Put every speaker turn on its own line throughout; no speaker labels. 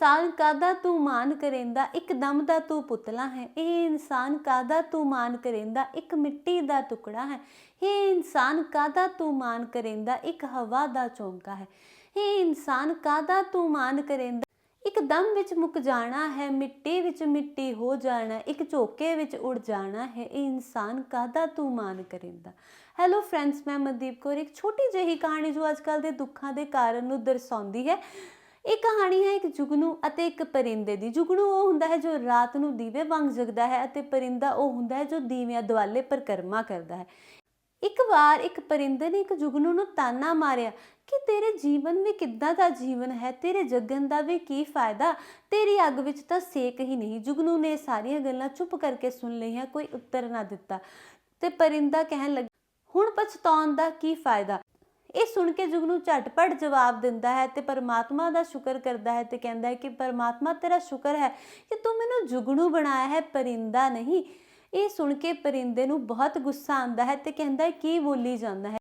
ਇਨਸਾਨ ਕਾਦਾ ਤੂੰ ਮਾਨ ਕਰੇਂਦਾ? ਇੱਕ ਦਮ ਦਾ ਤੂੰ ਪੁਤਲਾ ਹੈ। ਇਹ ਇਨਸਾਨ ਕਾਦਾ ਤੂੰ ਮਾਨ ਕਰੇਂਦਾ? ਇੱਕ ਮਿੱਟੀ ਦਾ ਟੁਕੜਾ ਹੈ। ਇਹ ਇਨਸਾਨ ਕਾਦਾ ਤੂੰ ਮਾਨ ਕਰੇਂਦਾ? ਇੱਕ ਹਵਾ ਦਾ ਚੌਂਕਾ ਹੈ। ਇਹ ਇਨਸਾਨ ਕਾਦਾ ਤੂੰ ਮਾਨ ਕਰੇਂਦਾ? ਇੱਕਦਮ ਵਿੱਚ ਮੁੱਕ ਜਾਣਾ ਹੈ। ਮਿੱਟੀ ਵਿੱਚ ਮਿੱਟੀ ਹੋ ਜਾਣਾ ਇੱਕ ਝੋਕੇ ਵਿੱਚ ਉੜ ਜਾਣਾ ਹੈ। ਇਹ ਇਨਸਾਨ ਕਾਦਾ ਤੂੰ ਮਾਨ ਕਰੇਂਦਾ? ਹੈਲੋ ਫਰੈਂਡਸ ਮੈਂ ਮਨਦੀਪ ਕੌਰ। ਇੱਕ ਛੋਟੀ ਜਿਹੀ ਕਹਾਣੀ ਜੋ ਅੱਜਕੱਲ ਦੇ ਦੁੱਖਾਂ ਦੇ ਕਾਰਨ ਨੂੰ ਦਰਸਾਉਂਦੀ ਹੈ। ਇਹ ਕਹਾਣੀ ਹੈ ਇੱਕ ਜੁਗਨੂ ਅਤੇ ਇੱਕ ਪਰਿੰਦੇ ਦੀ। ਜੁਗਨੂ ਉਹ ਹੁੰਦਾ ਹੈ ਜੋ ਰਾਤ ਨੂੰ ਦੀਵੇ ਵਾਂਗ ਜਗਦਾ ਹੈ ਅਤੇ ਪਰਿੰਦਾ ਉਹ ਹੁੰਦਾ ਹੈ ਜੋ ਦੀਵਿਆਂ ਦੁਆਲੇ ਪਰਕਰਮਾ ਕਰਦਾ ਹੈ। ਇੱਕ ਵਾਰ ਇੱਕ ਪਰਿੰਦੇ ਨੇ ਇੱਕ ਜੁਗਨੂ ਨੂੰ ਤਾਨਾ ਮਾਰਿਆ, ਕਿ ਤੇਰੇ ਜੀਵਨ ਵੀ ਕਿੱਦਾਂ ਦਾ ਜੀਵਨ ਹੈ? ਤੇਰੇ ਜਗਨ ਦਾ ਵੀ ਕੀ ਫਾਇਦਾ? ਤੇਰੀ ਅੱਗ ਵਿੱਚ ਤਾਂ ਸੇਕ ਹੀ ਨਹੀਂ। ਜੁਗਨੂ ਨੇ ਸਾਰੀਆਂ ਗੱਲਾਂ ਚੁੱਪ ਕਰਕੇ ਸੁਣ ਲਈਆਂ, ਕੋਈ ਉੱਤਰ ਨਾ ਦਿੱਤਾ ਤੇ ਪਰਿੰਦਾ ਕਹਿਣ ਲੱਗਾ, ਹੁਣ ਪਛਤਾਉਣ ਦਾ ਕੀ ਫਾਇਦਾ? ਇਹ ਸੁਣ ਕੇ ਜੁਗਨੂ ਝਟਪਟ ਜਵਾਬ ਦਿੰਦਾ ਹੈ ਤੇ ਪਰਮਾਤਮਾ ਦਾ ਸ਼ੁਕਰ ਕਰਦਾ ਹੈ ਤੇ ਕਹਿੰਦਾ ਹੈ ਕਿ ਪਰਮਾਤਮਾ ਤੇਰਾ ਸ਼ੁਕਰ ਹੈ ਕਿ ਤੂੰ ਮੈਨੂੰ ਜੁਗਨੂ ਬਣਾਇਆ ਹੈ, ਪਰਿੰਦਾ ਨਹੀਂ। ਇਹ ਸੁਣ ਕੇ ਪਰਿੰਦੇ ਨੂੰ ਬਹੁਤ ਗੁੱਸਾ ਆਉਂਦਾ ਹੈ ਤੇ ਕਹਿੰਦਾ ਹੈ, ਕੀ ਬੋਲੀ ਜਾਂਦਾ ਹੈ?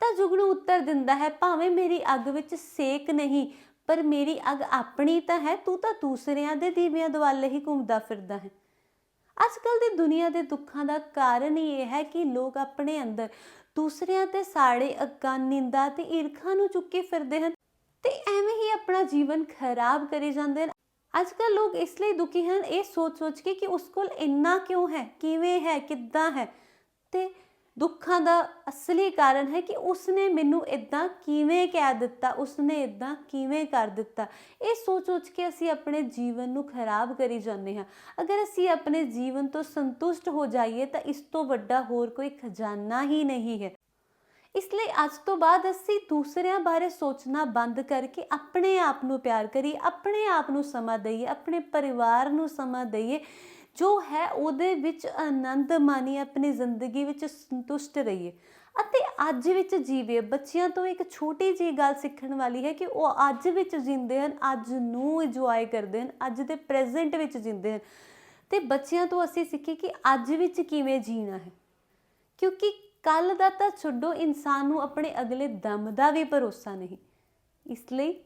ਤਾਂ ਜੁਗਨੂ ਉੱਤਰ ਦਿੰਦਾ ਹੈ, ਭਾਵੇਂ ਮੇਰੀ ਅੱਗ ਵਿੱਚ ਸੇਕ ਨਹੀਂ, ਪਰ ਮੇਰੀ ਅੱਗ ਆਪਣੀ ਤਾਂ ਹੈ, ਤੂੰ ਤਾਂ ਦੂਸਰਿਆਂ ਦੇ ਦੀਵਿਆਂ ਦੁਆਲੇ ਹੀ ਘੁੰਮਦਾ ਫਿਰਦਾ ਹੈ। ਅੱਜ ਦੀ ਦੁਨੀਆ ਦੇ ਦੁੱਖਾਂ ਦਾ ਕਾਰਨ ਹੀ ਇਹ ਹੈ ਕਿ ਲੋਕ ਆਪਣੇ ਅੰਦਰ ਦੂਸਰਿਆਂ ਤੇ ਸਾੜੇ ਅੱਗਾਂ ਨਿੰਦਾ ਤੇ ਈਰਖਾ ਨੂੰ ਚੁੱਕੇ ਫਿਰਦੇ ਹਨ ਤੇ ਐਵੇਂ ਹੀ ਆਪਣਾ ਜੀਵਨ ਖਰਾਬ ਕਰੀ ਜਾਂਦੇ ਹਨ। ਅੱਜ ਕੱਲ ਲੋਕ ਇਸ ਲਈ ਦੁਖੀ ਹਨ, ਇਹ ਸੋਚ-ਸੋਚ ਕੇ ਕਿ ਉਸ ਕੋਲ ਇੰਨਾ ਕਿਉਂ ਹੈ, ਕਿਵੇਂ ਹੈ, ਕਿੱਦਾਂ ਹੈ ਤੇ ਦੁੱਖਾਂ ਦਾ ਅਸਲੀ ਕਾਰਨ ਹੈ ਕਿ ਉਸਨੇ ਮੈਨੂੰ ਇਦਾਂ ਕਿਵੇਂ ਕਹਿ ਦਿੱਤਾ, ਉਸਨੇ ਇਦਾਂ ਕਿਵੇਂ ਕਰ ਦਿੱਤਾ। ਇਹ ਸੋਚ-ਸੋਚ ਕੇ ਅਸੀਂ ਆਪਣੇ ਜੀਵਨ ਨੂੰ ਖਰਾਬ ਕਰੀ ਜਾਂਦੇ ਹਾਂ। ਅਗਰ ਅਸੀਂ ਆਪਣੇ ਜੀਵਨ ਤੋਂ ਸੰਤੁਸ਼ਟ ਹੋ ਜਾਈਏ ਤਾਂ ਇਸ ਤੋਂ ਵੱਡਾ ਹੋਰ ਕੋਈ ਖਜ਼ਾਨਾ ਹੀ ਨਹੀਂ ਹੈ। ਇਸ ਲਈ ਅੱਜ ਤੋਂ ਬਾਅਦ ਅਸੀਂ ਦੂਸਰਿਆਂ ਬਾਰੇ ਸੋਚਣਾ ਬੰਦ ਕਰਕੇ ਆਪਣੇ ਆਪ ਨੂੰ ਪਿਆਰ ਕਰੀਏ, ਆਪਣੇ ਆਪ ਨੂੰ ਸਮਾਂ ਦਈਏ, ਆਪਣੇ ਪਰਿਵਾਰ ਨੂੰ ਸਮਾਂ ਦਈਏ। ਜੋ ਹੈ ਉਹਦੇ ਵਿੱਚ ਆਨੰਦ ਮਾਣੀਏ, ਆਪਣੀ ਜ਼ਿੰਦਗੀ ਵਿੱਚ ਸੰਤੁਸ਼ਟ ਰਹੀਏ। ਅਤੇ ਅੱਜ ਵਿੱਚ ਜੀਵੇ ਬੱਚਿਆਂ ਤੋਂ ਇੱਕ ਛੋਟੀ ਜੀ ਗੱਲ ਸਿੱਖਣ ਵਾਲੀ ਹੈ ਕਿ ਉਹ ਅੱਜ ਵਿੱਚ ਜਿੰਦੇ ਹਨ, ਅੱਜ ਨੂੰ ਇੰਜੋਏ ਕਰਦੇ ਹਨ, ਅੱਜ ਦੇ ਪ੍ਰੈਜ਼ੈਂਟ ਵਿੱਚ ਜਿੰਦੇ ਹਨ। ਤੇ ਬੱਚਿਆਂ ਤੋਂ ਅਸੀਂ ਸਿੱਖੀਏ ਕਿ ਅੱਜ ਵਿੱਚ ਕਿਵੇਂ ਜੀਣਾ ਹੈ। ਕਿਉਂਕਿ ਕੱਲ ਦਾ ਤਾਂ ਛੱਡੋ, ਇਨਸਾਨ ਨੂੰ ਆਪਣੇ ਅਗਲੇ ਦਮ ਦਾ ਵੀ ਭਰੋਸਾ ਨਹੀਂ। ਇਸ ਲਈ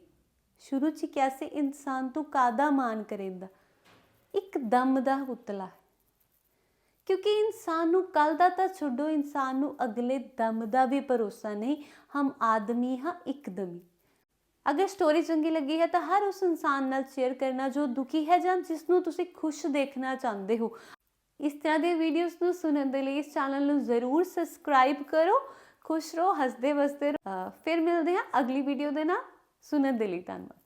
ਸ਼ੁਰੂ 'ਚ ਕਿਹਾ ਸੀ, ਇਨਸਾਨ ਤੋਂ ਕਾਦਾ ਮਾਨ ਕਰੇਂਦਾ? ਇੱਕ ਦਮ ਦਾ ਪੁਤਲਾ ਹੈ। ਕਿਉਂਕਿ ਇਨਸਾਨ ਨੂੰ ਕੱਲ ਦਾ ਤਾਂ ਛੱਡੋ, ਇਨਸਾਨ ਨੂੰ ਅਗਲੇ ਦਮ ਦਾ ਵੀ ਭਰੋਸਾ ਨਹੀਂ। ਹਮ ਆਦਮੀ ਹਾਂ, ਇੱਕਦਮੀ। ਅਗਰ ਸਟੋਰੀ ਚੰਗੀ ਲੱਗੀ ਹੈ ਤਾਂ ਹਰ ਉਸ ਇਨਸਾਨ ਨਾਲ ਸ਼ੇਅਰ ਕਰਨਾ ਜੋ ਦੁਖੀ ਹੈ ਜਾਂ ਜਿਸ ਨੂੰ ਤੁਸੀਂ ਖੁਸ਼ ਦੇਖਣਾ ਚਾਹੁੰਦੇ ਹੋ। ਇਸ ਤਰ੍ਹਾਂ ਦੇ ਵੀਡੀਓਜ਼ ਨੂੰ ਸੁਣਨ ਦੇ ਲਈ ਇਸ ਚੈਨਲ ਨੂੰ ਜ਼ਰੂਰ ਸਬਸਕ੍ਰਾਈਬ ਕਰੋ। ਖੁਸ਼ ਰਹੋ ਹੱਸਦੇ ਵਸਦੇ ਰਹੋ ਫਿਰ ਮਿਲਦੇ ਹਾਂ ਅਗਲੀ ਵੀਡੀਓ ਦੇ ਨਾਲ। ਸੁਣਨ ਦੇ ਲਈ ਧੰਨਵਾਦ।